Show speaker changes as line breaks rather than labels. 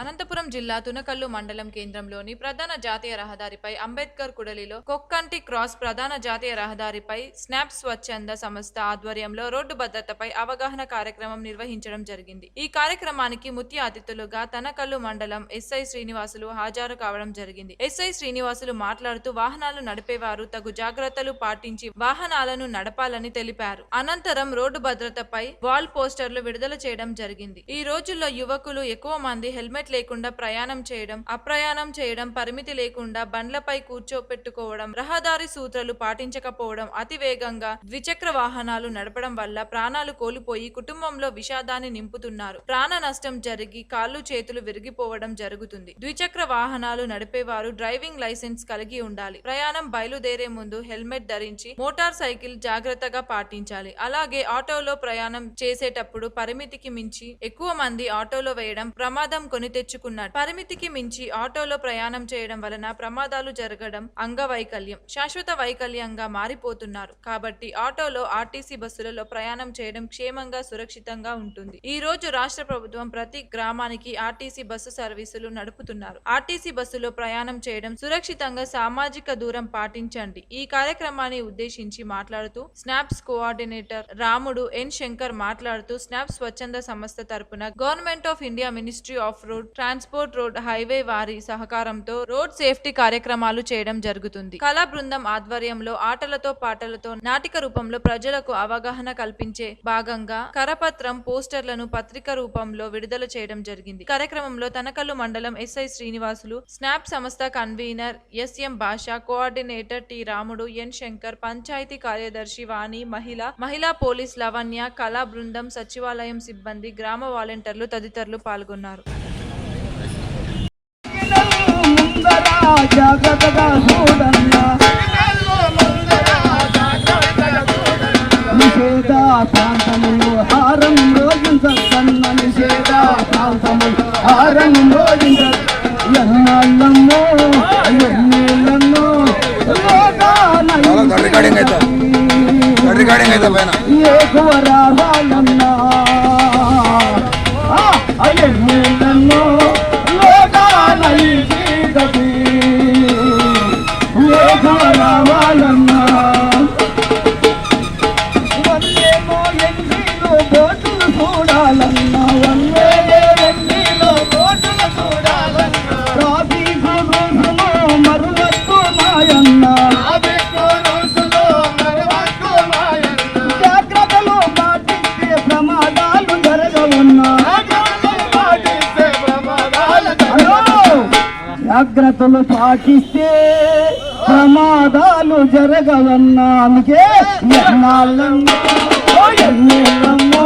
అనంతపురం జిల్లా తునకల్లు మండలం కేంద్రంలోని ప్రధాన జాతీయ రహదారిపై అంబేద్కర్ కుడలిలో కొక్కంటి క్రాస్ ప్రధాన జాతీయ రహదారిపై స్నాప్ స్వచ్ఛంద సంస్థ ఆధ్వర్యంలో రోడ్డు భద్రతపై అవగాహన కార్యక్రమం నిర్వహించడం జరిగింది. ఈ కార్యక్రమానికి ముఖ్య అతిథులుగా తనకల్లు మండలం ఎస్ఐ శ్రీనివాసులు హాజరు కావడం జరిగింది. ఎస్ఐ శ్రీనివాసులు మాట్లాడుతూ వాహనాలు నడిపేవారు తగు జాగ్రత్తలు పాటించి వాహనాలను నడపాలని తెలిపారు. అనంతరం రోడ్డు భద్రతపై వాల్ పోస్టర్లు విడుదల చేయడం జరిగింది. ఈ రోజుల్లో యువకులు ఎక్కువ మంది హెల్మెట్ లేకుండా ప్రయాణం చేయడం అప్రయాణం చేయడం పరిమితి లేకుండా బండ్లపై కూర్చోపెట్టుకోవడం రహదారి సూత్రాలు పాటించకపోవడం అతి వేగంగా ద్విచక్ర వాహనాలు నడపడం వల్ల ప్రాణాలు కోల్పోయి కుటుంబంలో విషాదాన్ని నింపుతున్నారు. ప్రాణ నష్టం జరిగి కాళ్ళు చేతులు విరిగిపోవడం జరుగుతుంది. ద్విచక్ర వాహనాలు నడిపేవారు డ్రైవింగ్ లైసెన్స్ కలిగి ఉండాలి. ప్రయాణం బయలుదేరే ముందు హెల్మెట్ ధరించి మోటార్ సైకిల్ జాగ్రత్తగా పాటించాలి. అలాగే ఆటోలో ప్రయాణం చేసేటప్పుడు పరిమితికి మించి ఎక్కువ మంది ఆటోలో వేయడం ప్రమాదం కొని తెచ్చుకున్నారు పరిమితికి మించి ఆటోలో ప్రయాణం చేయడం వలన ప్రమాదాలు జరగడం అంగవైకల్యం శాశ్వత వైకల్యంగా మారిపోతున్నారు. కాబట్టి ఆటోలో ఆర్టీసీ బస్సులలో ప్రయాణం చేయడం క్షేమంగా సురక్షితంగా ఉంటుంది. ఈ రోజు రాష్ట్ర ప్రభుత్వం ప్రతి గ్రామానికి ఆర్టీసీ బస్సు సర్వీసులు నడుపుతున్నారు. ఆర్టీసీ బస్సులో ప్రయాణం చేయడం సురక్షితంగా సామాజిక దూరం పాటించండి. ఈ కార్యక్రమాన్ని ఉద్దేశించి మాట్లాడుతూ స్నాప్స్ కోఆర్డినేటర్ రాముడు ఎన్ శంకర్ మాట్లాడుతూ స్నాప్ స్వచ్ఛంద సంస్థ తరపున government of India ministry of road transport road highway వారి సహకారంతో రోడ్ సేఫ్టీ కార్యక్రమాలు చేయడం జరుగుతుంది. కళా బృందం ఆధ్వర్యంలో ఆటలతో పాటలతో నాటిక రూపంలో ప్రజలకు అవగాహన కల్పించే భాగంగా కరపత్రం పోస్టర్లను పత్రిక రూపంలో విడుదల చేయడం జరిగింది. కార్యక్రమంలో తనకల్లు మండలం ఎస్ఐ శ్రీనివాసులు స్నాప్ సంస్థ convener SM Basha coordinator T Ramudu N Shankar panchayat కార్యదర్శి వాణి మహిళ మహిళా పోలీస్ లవణ్య కళా బృందం సచివాలయం సిబ్బంది గ్రామ వాలంటీర్లు తదితరులు పాల్గొన్నారు.
జాగ్రత్తగా చూడన్నా నిషేధ ప్రాంతములు హారం రోజుంచన్న నిషేధ ప్రాంతములు హారం ఎన్నాళ్ళమ్మో ఎన్నేళ్ళన్నో ఎక్కువ రావాలన్నా జాగ్రత్తలు పాటిస్తే ప్రమాదాలు జరగవన్నా. అందుకే ఎన్నాళ్ళమ్మో ఓ ఎన్నేళ్ళమ్మో